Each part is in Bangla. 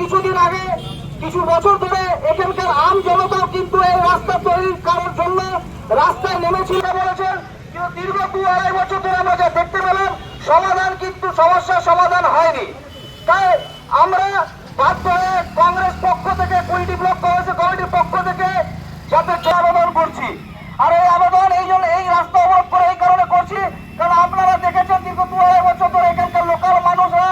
কিছুদিন আগে, কিছু বছর ধরে এখানকার আম জনতাও কিন্তু এই রাস্তা তৈরির করার জন্য রাস্তায় নেমেছিল বলেছেন। দীর্ঘ দু আড়াই বছর ধরে আমরা যা দেখতে পেলাম, সমাধান কিন্তু সমস্যার সমাধান হয়নি। তাই আমরা বাধ্য হয়ে কংগ্রেস পক্ষ থেকে কুড়িটি ব্লক কংগ্রেস কমিটির পক্ষ থেকে যাতে যে আবেদন করছি আর এই আবেদন এই জন্য এই রাস্তা অবরোধ করে এই কারণে করছি কারণ আপনারা দেখেছেন দীর্ঘ দু আড়াই বছর ধরে এখানকার লোকাল মানুষরা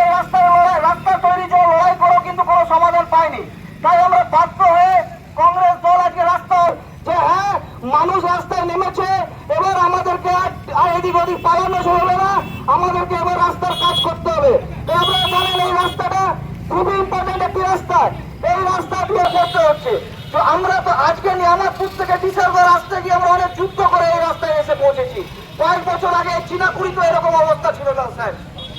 এই রাস্তার লড়াই রাস্তা তৈরির জন্য লড়াই করেও কিন্তু কোনো সমাধান পায়নি তাই আমরা বাধ্য হয়ে কংগ্রেস দল আজকে রাস্তা যে হ্যাঁ মানুষ রাস্তায় নেমেছে এবার আমাদেরকে আর আর এদিক ওদিক পালানো হবে না, আমাদেরকে এবার রাস্তার কাজ করতে হবে। আপনারা জানেন এই রাস্তাটা খুবই ইম্পর্টেন্ট একটি রাস্তা। এই রাস্তা দিয়ে করতে হচ্ছে। তো আমরা তো আজকে নিয়ে আমার নিয়ামতপুর থেকে ডিসেম্বর রাস্তা গিয়ে আমরা অনেক যুদ্ধ করে এই রাস্তায় এসে পৌঁছেছি। কয়েক বছর আগে চিনাকুড়ি তো এরকম অবস্থা ছিল না, স্যার।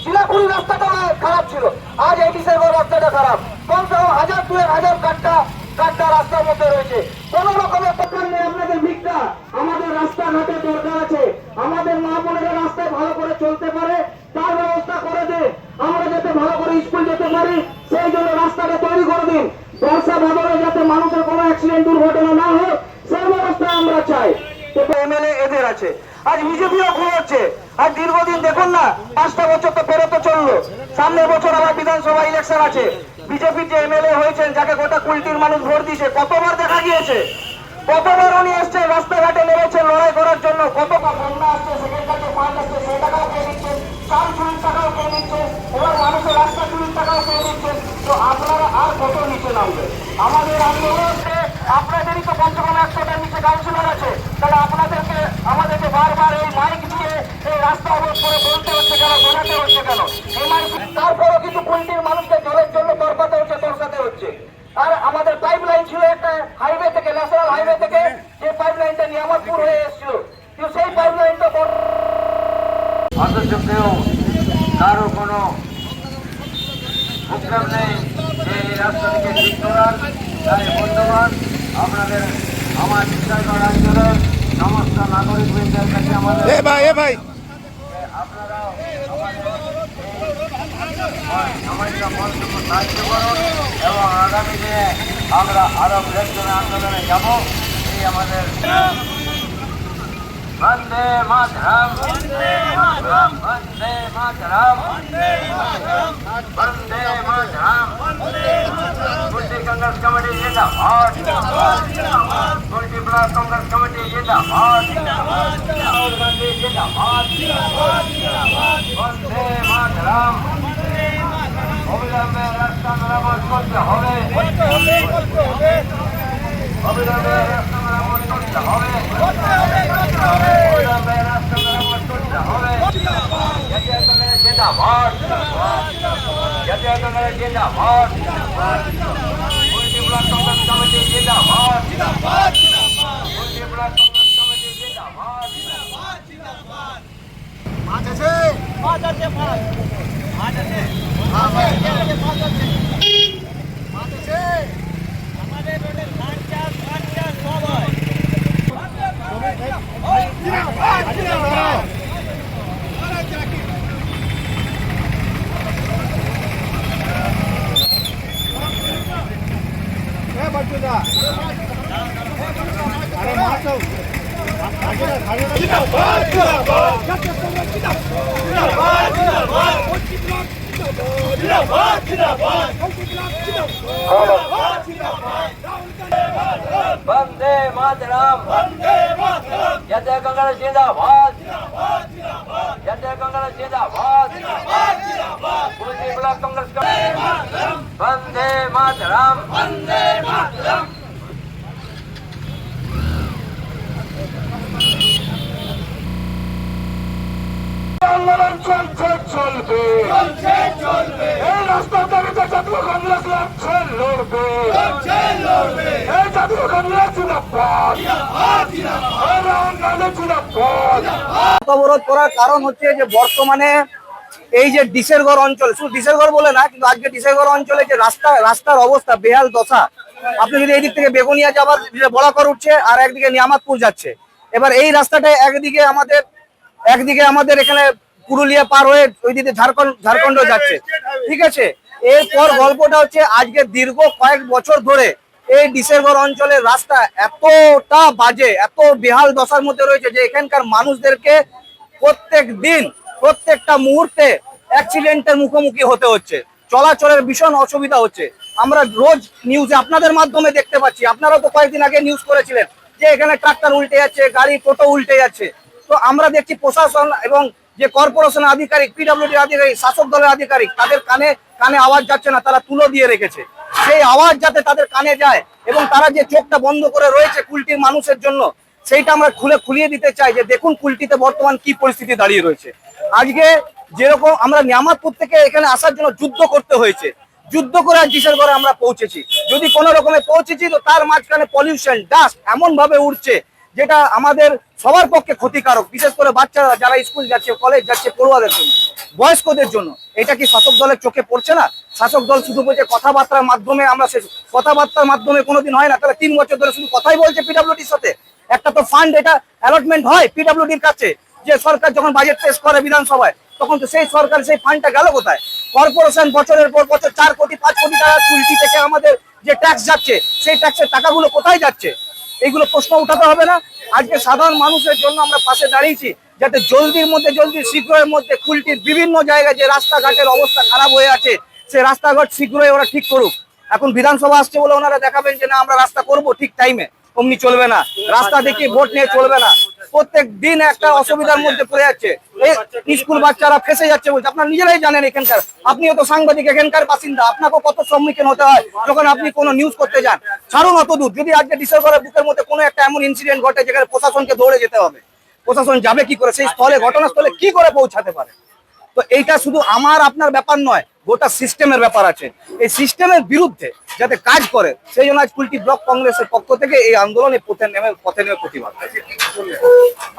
চিনাকুড়ি রাস্তাটা খারাপ ছিল। আজ এই ডিসেম্বর রাস্তাটা খারাপ। কমসে কম হাজার দুয়েক হাজার কাঠটা কাঠটা রাস্তার মধ্যে রয়েছে। কোন রকমের দরকার নেই, আপনাদের ভিক্ষা আমাদের রাস্তাঘাটে দরকার আছে। আমাদের মা বোনেরা রাস্তায় ভালো করে চলতে পারে, তার ব্যবস্থা করে দিন। আমরা যাতে ভালো করে স্কুল যেতে পারি, সেই জন্য রাস্তাটা তৈরি করে দিন। বর্ষা ভাদরে যাতে মানুষের কোনো অ্যাক্সিডেন্ট দুর্ঘটনা না হয়, সেই ব্যবস্থা আমরা চাই। এমএলএ এদের আছে। আজ বিজেপিও ঘুরোচ্ছে আর দীর্ঘদিন দেখুন না, পাঁচটা বছর তো পেরোতে চলল। সামনের বছর আবার বিধানসভা ইলেকশন আছে। বিজেপির যে এমএলএ হয়েছেন, যাকে গোটা কুলটির মানুষ ভোট দিয়েছে, কতবার দেখা গিয়েছে? কতবার উনি এসছে, রাস্তাঘাটে নেমেছে, লড়াই করার জন্য কতবার বন্যা আসছে সেকেন্ড কাছে পাঁচ আসছে সেই টাকাও কে দিচ্ছে চাল চুরির টাকাও কে দিচ্ছে এবার মানুষের রাস্তা চুরির টাকাও কে দিচ্ছে তো আপনারা আর কত নিচে নামবে? আমাদের আন্দোলন আপনাদেরই তো কমসে একশোটার নিচে কাউন্সিলর আছে, তাহলে আপনাদেরকে, আমাদেরকে বারবার এই মাইক দিয়ে এই রাস্তা অবরোধ করে বলতে হচ্ছে কেন বোঝাতে হচ্ছে কেন এই মাইক তারপরেও কিন্তু কুলটির মানুষকে জলের জন্য তরপাতে হচ্ছে তরসাতে হচ্ছে আর আমাদের পাইপ লাইন ছিল একটা হাইওয়ে থেকে ন্যাশনাল হাইওয়ে থেকে যে পাইপ লাইনটা নিয়ামতপুর হয়ে এসেছিল কিন্তু সেই পাইপ লাইনটা অথচ কেউ কারও কোনো প্রোগ্রাম নেই যে এই রাস্তাটিকে ঠিক করার তাই বন্ধুবান আপনাদের আমার বিদ্যালয় অঞ্চলের সমস্ত নাগরিক বৃন্দের কাছে আমাদের এ ভাই ভাই। আপনারাও আমাদের মন্তব্য সাহায্য করুন এবং আগামী দিনে আমরা আরও বৃহত্তর আন্দোলনে যাব। এই আমাদের বন্দে মাতরম। বন্দে মাতরম বন্দে মাতরম কুলটি কংগ্রেস কমিটি জিন্দাবাদ কুলটি ব্লক কংগ্রেস কমিটি জিন্দাবাদ রাহুল গান্ধী জিন্দাবাদ বন্দে মাতরম অবিলম্বে রাস্তা মেরামত করতে হবে অবিলম্বে রাস্তা মেরামত করতে হবে অবিলম্বে রাস্তা মেরামত করতে হবে জাতীয় কংগ্রেস জিন্দাবাদ জাতীয় কংগ্রেস জিন্দাবাদ ব্লক কংগ্রেস কমিটি জিন্দাবাদ কুলটি ব্লক কংগ্রেস কমিটি জিন্দাবাদ বন্দে মাতরম। জাতীয় কংগ্রেস জিন্দাবাদ। জাতীয় কংগ্রেস জিন্দাবাদ। কুলটি ব্লক কংগ্রেস বন্দে মাতরম। চলছে চলবে। এই রাস্তা জাতীয় কংগ্রেস লড়ছে লড়বে। এই জাতীয় কংগ্রেস জিন্দাবাদ। এই জিন্দাবাদ। অবরোধ করার কারণ হচ্ছে যে বর্তমানে এই যে ডিসেরগড় অঞ্চল শুধু ডিসেরগড় বলে না কিন্তু আজকে ডিসেরগড় অঞ্চলে যে রাস্তা রাস্তার অবস্থা বেহাল দশা আপনি যদি এইদিক থেকে বেগুনিয়া যাবার যে বলাকর উঠছে আর একদিকে নিয়ামতপুর যাচ্ছে এবার এই রাস্তাটায় একদিকে আমাদের একদিকে আমাদের এখানে পুরুলিয়া পার হয়ে ওইদিকে ঝাড়খণ্ড ঝাড়খণ্ড যাচ্ছে। ঠিক আছে? এরপর গল্পটা হচ্ছে আজকে দীর্ঘ কয়েক বছর ধরে এই ডিসেম্বর অঞ্চলের রাস্তা এতটা বাজে, এত বেহাল দশার মধ্যে রয়েছে যে এখানকার মানুষদেরকে প্রত্যেক দিন, প্রত্যেকটা মুহূর্তে অ্যাক্সিডেন্টের মুখোমুখি হতে হচ্ছে। চলাচলের ভীষণ অসুবিধা হচ্ছে। আমরা রোজ নিউজে আপনাদের মাধ্যমে দেখতে পাচ্ছি। আপনারা তো কয়েকদিন আগে নিউজ করেছিলেন যে এখানে ট্রাক্টর উল্টে যাচ্ছে গাড়ি টোটো উল্টে যাচ্ছে। তো আমরা দেখছি প্রশাসন এবং যে কর্পোরেশনের আধিকারিক পিডব্লিউডি আধিকারিক, শাসক দলের আধিকারিক, তাদের কানে কানে আওয়াজ যাচ্ছে না, তারা তুলো দিয়ে রেখেছে। সেই আওয়াজ যাতে তাদের কানে যায় এবং তারা যে চোখটা বন্ধ করে রয়েছে কুলটির মানুষের জন্য, সেইটা আমরা খুলে খুলিয়ে দিতে চাই যে দেখুন কুলটিতে বর্তমান কি পরিস্থিতি দাঁড়িয়ে রয়েছে। আজকে যেরকম আমরা নিয়ামতপুর থেকে এখানে আসার জন্য যুদ্ধ করতে হয়েছে, যুদ্ধ করে আর ঘরে আমরা পৌঁছেছি। যদি কোনো রকমে পৌঁছেছি তো তার মাঝখানে পলিউশন ডাস্ট এমন ভাবে উঠছে যেটা আমাদের সবার পক্ষে ক্ষতিকারক, বিশেষ করে বাচ্চারা যারা স্কুল যাচ্ছে কলেজ যাচ্ছে, পড়ুয়াদের জন্য, বয়স্কদের জন্য। এটা কি শাসক দলের চোখে পড়ছে না? শাসক দল শুধু বলছে কথাবার্তার মাধ্যমে আমরা শেষ কথাবার্তার মাধ্যমে কোনোদিন হয় না, তাহলে তিন বছর ধরে শুধু কথাই বলছে পিডাব্লিউডির সাথে। একটা তো ফান্ড এটা অ্যালটমেন্ট হয় পিডাব্লিউডির কাছে, যে সরকার যখন বাজেট পেশ করে বিধানসভায়, তখন তো সেই সরকার সেই ফান্ডটা গেল কোথায়? কর্পোরেশন বছরের পর বছর চার কোটি, পাঁচ কোটি টাকা কুলটি থেকে আমাদের যে ট্যাক্স যাচ্ছে, সেই ট্যাক্সের টাকাগুলো কোথায় যাচ্ছে? এইগুলো প্রশ্ন উঠাতে হবে না। আজকে সাধারণ মানুষের জন্য আমরা পাশে দাঁড়িয়েছি যাতে জলদির মধ্যে জলদি শীঘ্রের মধ্যে কুলটির বিভিন্ন জায়গায় যে রাস্তাঘাটের অবস্থা খারাপ হয়ে আছে সেই রাস্তাঘাট শীঘ্রই ওরা ঠিক করুক। এখন বিধানসভা আসছে বলে ওনারা দেখাবেন যে না, আমরা রাস্তা করব ঠিক টাইমে অমনি চলবে না। রাস্তা দেখি ভোট নিয়ে চলবে না। প্রত্যেক দিন একটা অসুবিধার মধ্যে পড়ে যাচ্ছে। স্কুল বাচ্চারা ফেসে যাচ্ছে বলছে। আপনারা নিজেরাই জানেন এখানকার। আপনিও তো সাংবাদিক, এখানকার বাসিন্দা। আপনাকেও কত সম্মুখীন হতে হয় যখন আপনি কোনো নিউজ করতে যান। ছাড়ুন অত দূর। যদি আজকে ডিসেম্বরের বুকের মধ্যে কোনো একটা এমন ইনসিডেন্ট ঘটে যেখানে প্রশাসনকে দৌড়ে যেতে হবে, প্রশাসন যাবে কি করে, সেই স্থলে, ঘটনাস্থলে কি করে পৌঁছাতে পারে? তো এইটা শুধু আমার, আপনার ব্যাপার নয়, গোটা সিস্টেমের ব্যাপার আছে। এই সিস্টেমের বিরুদ্ধে যাতে কাজ করে, সেই জন্য আজ কুলটি ব্লক কংগ্রেসের পক্ষ থেকে এই আন্দোলনে পথে নেমে পথে নেমে প্রতিবাদ।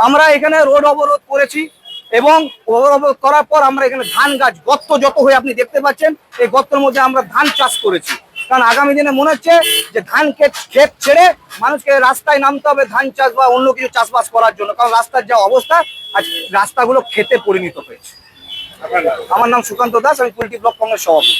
আমরা এখানে রোড অবরোধ করেছি এবং অবরোধ করার পর আমরা এখানে ধান গাছ, গর্ত যত হয়ে আপনি দেখতে পাচ্ছেন, এই গর্তের মধ্যে আমরা ধান চাষ করেছি। কারণ আগামী দিনে মনে হচ্ছে যে ধান ক্ষেত ছেড়ে মানুষকে রাস্তায় নামতে হবে ধান চাষ বা অন্য কিছু চাষবাস করার জন্য। কারণ রাস্তার যা অবস্থা আজ রাস্তাগুলো খেতে পরিণত হয়েছে। আমার নাম সুকান্ত দাস আমি কুলটি ব্লক কংগ্রেস সভাপতি।